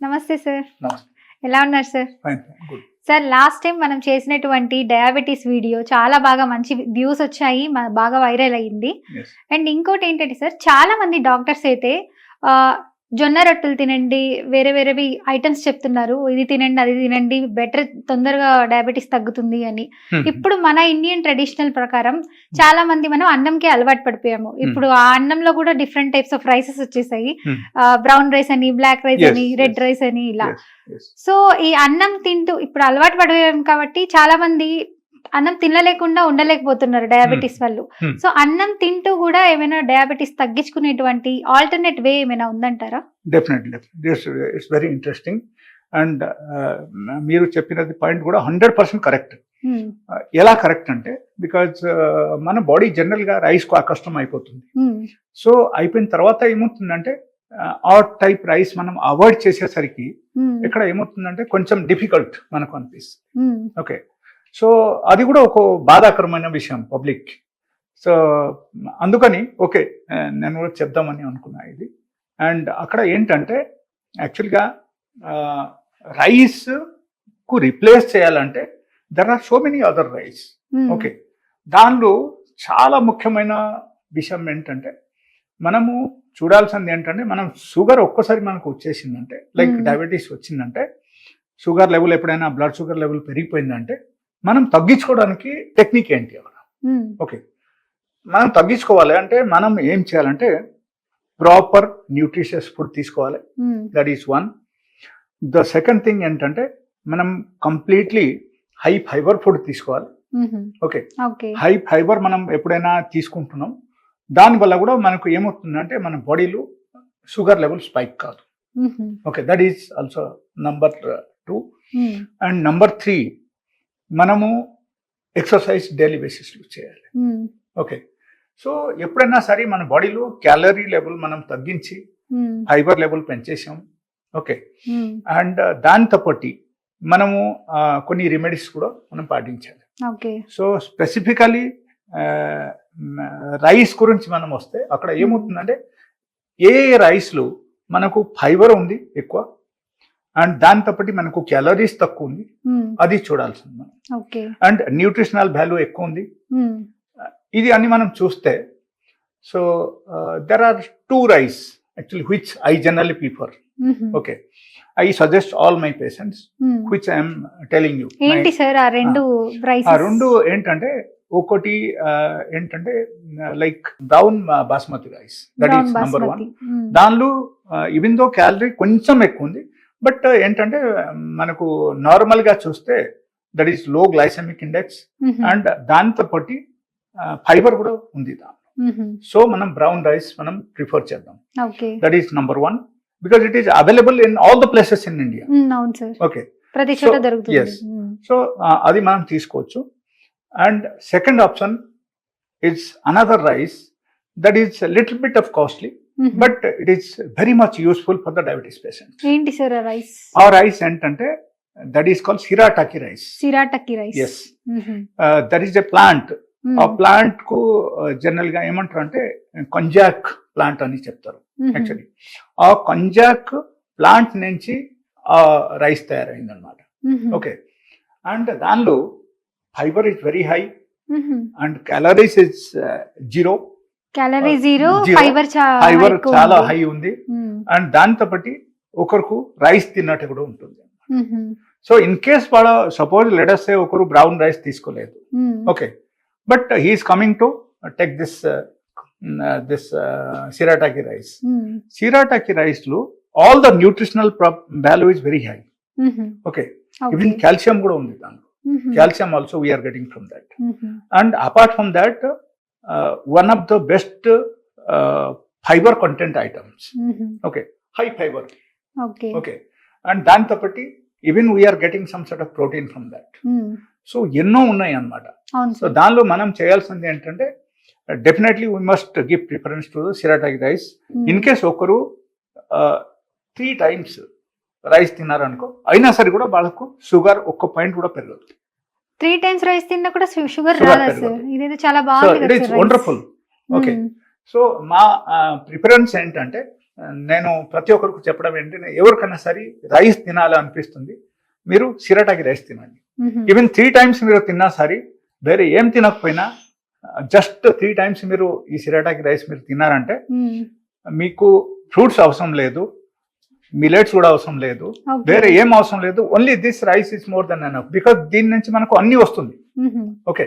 నమస్తే సార్ ఎలా ఉన్నారు సార్ సార్ లాస్ట్ టైం మనం చేసినటువంటి డయాబెటీస్ వీడియో చాలా బాగా మంచి వ్యూస్ వచ్చాయి బాగా వైరల్ అయ్యింది ఎస్ అండ్ ఇంకోటి ఏంటంటే సార్ చాలా మంది డాక్టర్స్ అయితే జొన్న రొట్టెలు తినండి వేరే వేరేవి ఐటమ్స్ చెప్తున్నారు. ఇది తినండి అది తినండి బెటర్ తొందరగా డయాబెటీస్ తగ్గుతుంది అని. ఇప్పుడు మన ఇండియన్ ట్రెడిషనల్ ప్రకారం చాలా మంది మనం అన్నంకి అలవాటు పడిపోయాము. ఇప్పుడు ఆ అన్నంలో కూడా డిఫరెంట్ టైప్స్ ఆఫ్ రైసెస్ వచ్చేసాయి. బ్రౌన్ రైస్ అని బ్లాక్ రైస్ అని. రెడ్ రైస్ అని ఇలా. సో ఈ అన్నం తింటూ ఇప్పుడు అలవాటు పడిపోయాం కాబట్టి చాలా మంది అన్నం తినలేకుండా ఉండలేకపోతున్నారు డయాబెటీస్ వాళ్ళు Hmm. సో అన్నం తింటూ కూడా ఏమైనా డయాబెటీస్ తగ్గించుకునేటువంటి ఆల్టర్నేట్ వే ఏమైనా ఉందంటారా definitely it's very interesting and uh, మీరు చెప్పినది పాయింట్ కూడా హండ్రెడ్ పర్సెంట్ కరెక్ట్ Hmm. ఎలా కరెక్ట్ అంటే బికాజ్ మన బాడీ జనరల్గా రైస్కు కష్టం అయిపోతుంది Hmm. సో అయిపోయిన తర్వాత ఏమవుతుందంటే ఆ టైప్ రైస్ మనం అవాయిడ్ చేసేసరికి Hmm. ఇక్కడ ఏమవుతుందంటే కొంచెం డిఫికల్ట్ మనకు అనిపిస్తుంది Hmm. ఓకే సో అది కూడా ఒక బాధాకరమైన విషయం పబ్లిక్ సో అందుకని ఓకే నేను కూడా చెప్దామని అనుకున్నా ఇది అండ్ అక్కడ ఏంటంటే యాక్చువల్గా రైస్కు రిప్లేస్ చేయాలంటే there are so many other rice. Okay దానిలో చాలా ముఖ్యమైన విషయం ఏంటంటే మనము చూడాల్సింది ఏంటంటే మనం షుగర్ ఒక్కసారి మనకు వచ్చేసిందంటే లైక్ Hmm. డయాబెటీస్ వచ్చిందంటే షుగర్ లెవెల్ ఎప్పుడైనా బ్లడ్ షుగర్ లెవెల్ పెరిగిపోయిందంటే మనం తగ్గించుకోవడానికి టెక్నిక్ ఏంటి. ఓకే. మనం తగ్గించుకోవాలి అంటే మనం ఏం చేయాలంటే ప్రాపర్ న్యూట్రిషియస్ ఫుడ్ తీసుకోవాలి. That is one the second thing ఏంటంటే మనం కంప్లీట్లీ హై ఫైబర్ ఫుడ్ తీసుకోవాలి. ఓకే. హై ఫైబర్ మనం ఎప్పుడైనా తీసుకుంటున్నాం. దానివల్ల కూడా మనకు ఏమవుతుందంటే మన బాడీలో షుగర్ లెవెల్ స్పైక్ కాదు. Okay. That is also number two. And number three మనము ఎక్సర్సైజ్ డైలీ బేసిస్లో చేయాలి. Hmm. ఓకే సో ఎప్పుడైనా సరే మన బాడీలో క్యాలరీ లెవెల్ మనం తగ్గించి Hmm. ఫైబర్ లెవెల్ పెంచేసాం ఓకే Hmm. అండ్ దాంతో పాటు మనము కొన్ని రెమెడీస్ కూడా మనం పాటించాలి. సో స్పెసిఫికలీ రైస్ గురించి మనం వస్తే అక్కడ ఏమవుతుందంటే ఏ రైస్లో మనకు ఫైబర్ ఉంది ఎక్కువ? అండ్ దాంతో పాటు మనకు క్యాలరీస్ తక్కువ ఉంది. Hmm. అది చూడాల్సింది. అండ్ న్యూట్రిషనల్ వాల్యూ ఎక్కువ ఉంది. Hmm. ఇది అన్ని మనం చూస్తే so there are two rice actually which I generally prefer. Okay I suggest all my patients. Which I'm telling you ఏంటి సార్ ఆ రెండు రైస్ ఆ రెండు ఏంటంటే ఒకటి ఆ, ఏంటంటే like brown basmati rice that is number one దానిలో ఈవెన్ దో క్యాలరీ కొంచెం ఎక్కువ ఉంది బట్ ఏంటంటే మనకు నార్మల్గా చూస్తే దట్ ఈస్లో గ్లైసెమిక్ ఇండెక్స్ అండ్ దాంతో పాటు ఫైబర్ కూడా ఉంది దానిలో సో మనం బ్రౌన్ రైస్ మనం ప్రిఫర్ చేద్దాం. That is number one. Because it is available in all the places in India. Okay. yes. So అది మనం తీసుకోవచ్చు. And second option it's another rice that is little bit of costly. But it is very much useful for the diabetes patients ఏంటి sir rice? ఆ rice ఏంటంటే that is call shirataki rice shirataki rice yes that is a plant ఆ ప్లాంట్కు జనరల్గా ఏమంటారు అంటే konjac plant అని చెప్తారు యాక్చువల్లీ ఆ కొంజాక్ ప్లాంట్ నుంచి ఆ రైస్ తయారైంది అనమాట ఓకే అండ్ దానిలో fiber is very high and calories is zero calorie zero. Fiber fiber చాలా హై ఉంది. అండ్ దాంతో బట్టి ఒకరికి రైస్ తిన్నట్టు కూడా ఉంటుంది. సో ఇన్ కేస్ వాళ్ళ సపోజ్ లెటర్స్ ఒకరు బ్రౌన్ రైస్ తీసుకోలేదు. Okay but he's coming to take this this shirataki rice shirataki రైస్లో all the nutritional value is very high okay even calcium కూడా ఉంది దాంట్లో. Calcium also we're getting from that and apart from that one of the best fiber content items okay high fiber okay. And దాంతో బట్టి even we're getting some set of protein from that so ఎన్నో ఉన్నాయి అన్నమాట అవును సో దానిలో మనం చేయాల్సింది ఏంటంటే definitely we must give preference to shirataki rice in case ఒకరు త్రీ టైమ్స్ రైస్ తిన్నారనుకో అయినా సరే కూడా వాళ్ళకు షుగర్ ఒక్క పాయింట్ కూడా పెరగదు. త్రీ టైమ్స్ రైస్ తిన్నా కూడా షుగర్ రాదా ఇదైతే చాలా బాగుంది. Wonderful okay. సో మా ప్రిఫరెన్స్ ఏంటంటే నేను ప్రతి ఒక్కరికి చెప్పడం ఏంటంటే ఎవరికైనా సరే రైస్ తినాలి అనిపిస్తుంది మీరు సిరటాకి రైస్ తినండి. ఈవెన్ త్రీ టైమ్స్ మీరు తిన్నా సరే వేరే ఏం తినకపోయినా జస్ట్ త్రీ టైమ్స్ మీరు ఈ సిరటాకి రైస్ మీరు తిన్నారంటే. మీకు ఫ్రూట్స్ అవసరం లేదు మిలెట్స్ కూడా అవసరం లేదు. వేరే ఏం అవసరం లేదు only this rice is more than enough because దీని నుంచి మనకు అన్ని వస్తుంది. Okay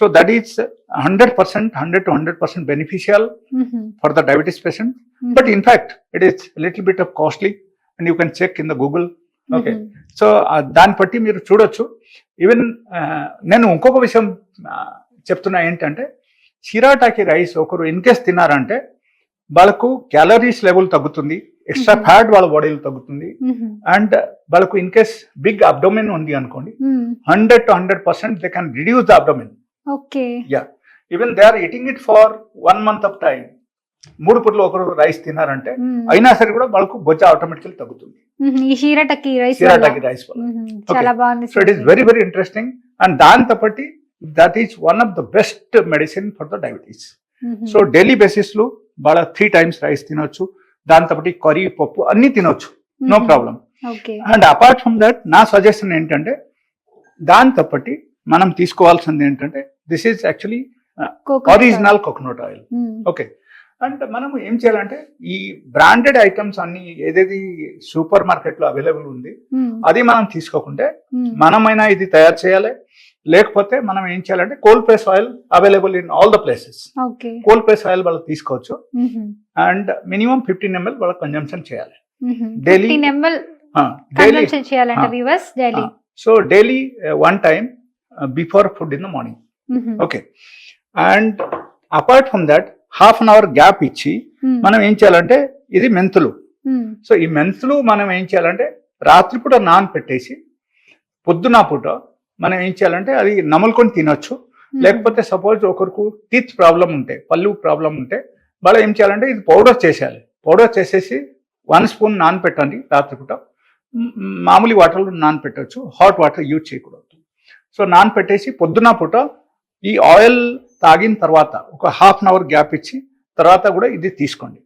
so that is hundred percent hundred to hundred percent beneficial. For the diabetes patient. But in fact it is little bit of costly and you can check in the Google okay. So దాన్ని బట్టి మీరు చూడొచ్చు even నేను ఇంకొక విషయం ఆ, చెప్తున్నా ఏంటంటే సిరాటాకి రైస్ ఒకరు ఇన్ కేస్ తిన్నారంటే వాళ్ళకు క్యాలరీస్ లెవెల్ తగ్గుతుంది ఎక్స్ట్రా. ఫ్యాట్ వాళ్ళ బాడీలో తగ్గుతుంది. అండ్ వాళ్ళకు ఇన్ కేస్ బిగ్ అబ్డోమెన్ ఉంది అనుకోండి. Hundred to hundred percent they can reduce the abdomen okay even they are eating it for one month of time మూడు పుట్లు ఒకరు రైస్ తిన్నారంటే. అయినా సరే కూడా వాళ్ళకు బొజ్జ ఆటోమేటికల్ తగ్గుతుంది మ్మ్. ఈ షీరటకి రైస్ సిరాటాకి రైస్ వల్ల మ్మ్. చాలా బాగుంది so it is very very interesting and దాంతో బట్టి that is one of the best medicine for the diabetes. So daily బేసిస్లో వాళ్ళ త్రీ టైమ్స్ రైస్ తినొచ్చు దాంతో బట్టి కర్రీ పప్పు అన్ని తినొచ్చు no. Problem and apart from that నా సజెషన్ ఏంటంటే దాంతో బట్టి మనం తీసుకోవాల్సింది ఏంటంటే this is actually original coconut oil. Okay and మనం ఏం చేయాలంటే ఈ బ్రాండెడ్ ఐటమ్స్ అన్ని ఏదేది సూపర్ మార్కెట్లో అవైలబుల్ ఉంది. అది మనం తీసుకోకుంటే. మనమైనా ఇది తయారు చేయాలి లేకపోతే మనం ఏం చేయాలంటే cold press oil available in all the places cold press oil వాళ్ళు తీసుకోవచ్చు. అండ్ మినిమం ఫిఫ్టీన్ ఎంఎల్ వాళ్ళ కన్జంప్షన్ చేయాలి. మ్మ్. Daily- 15 ml daily so daily one time before food in the morning okay and apart from that half an hour gap ఇచ్చి మనం ఏం చేయాలంటే ఇది మెంతులు. సో ఈ మెంతులు మనం ఏం చేయాలంటే రాత్రిపూట నాన్ పెట్టేసి పొద్దున పూట మనం ఏం చేయాలంటే అది నములుకొని తినొచ్చు. లేకపోతే సపోజ్ ఒకరికి టీత్ ప్రాబ్లం ఉంటే పళ్ళు ప్రాబ్లం ఉంటే వాళ్ళు ఏం చేయాలంటే ఇది పౌడర్ చేసేయాలి. పౌడర్ చేసేసి వన్ స్పూన్ నాన్ పెట్టండి రాత్రిపూట మామూలు వాటర్లో నాన్ పెట్టచ్చు హాట్ వాటర్ యూజ్ చేయకూడదు. సో నాన్ పెట్టేసి పొద్దున పూట ఈ ఆయిల్ తాగిన తర్వాత ఒక హాఫ్ అన్ అవర్ గ్యాప్ ఇచ్చి తర్వాత కూడా ఇది తీసుకోండి.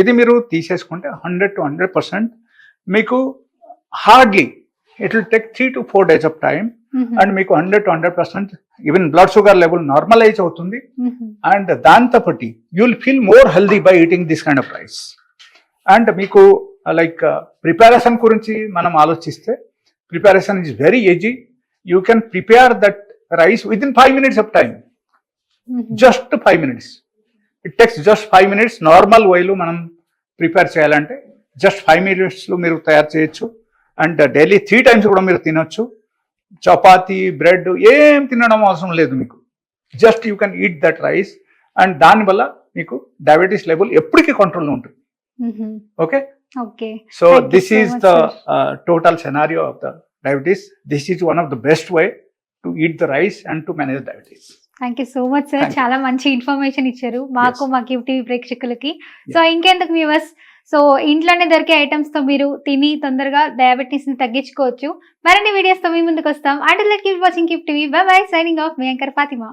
ఇది మీరు తీసేసుకుంటే హండ్రెడ్ టు హండ్రెడ్ పర్సెంట్ మీకు hardly it will take three to four days of time and మీకు hundred to hundred percent even blood sugar level normalize అవుతుంది. అండ్ దాంతో బట్టి you will feel more healthy by eating this kind of rice and మీకు like preparation గురించి మనం ఆలోచిస్తే preparation is very easy you can prepare that rice with in five minutes of time just five minutes it takes just five minutes normal వేలో మనం prepare చేయాలంటే just five మినిట్స్లో మీరు తయారు చేయొచ్చు. అండ్ డైలీ త్రీ టైమ్స్ కూడా మీరు తినొచ్చు. చపాతీ బ్రెడ్ ఏం తినడం అవసరం లేదు మీకు. Just you can eat that rice and దానివల్ల మీకు డయాబెటీస్ లెవెల్ ఎప్పటికీ కంట్రోల్లో ఉంటుంది. Okay? Okay. So this is the. Total scenario of the diabetes this is one of the best way to eat the rice and to manage diabetes thank you so much sir. చాలా మంచి information ఇచ్చారు. మాకు. మా కివ్ TV ప్రేక్షకులకి. సో ఇంకెందుకు viewers so ఇంట్లోనే దొరికే ఐటమ్స్తో మీరు తిని తొందరగా డయాబెటీస్ని తగ్గించుకోవచ్చు. మరిన్ని వీడియోస్తో మీ ముందుకు వస్తాం. And let keep watching keep TV bye bye signing off me anchor Fatima.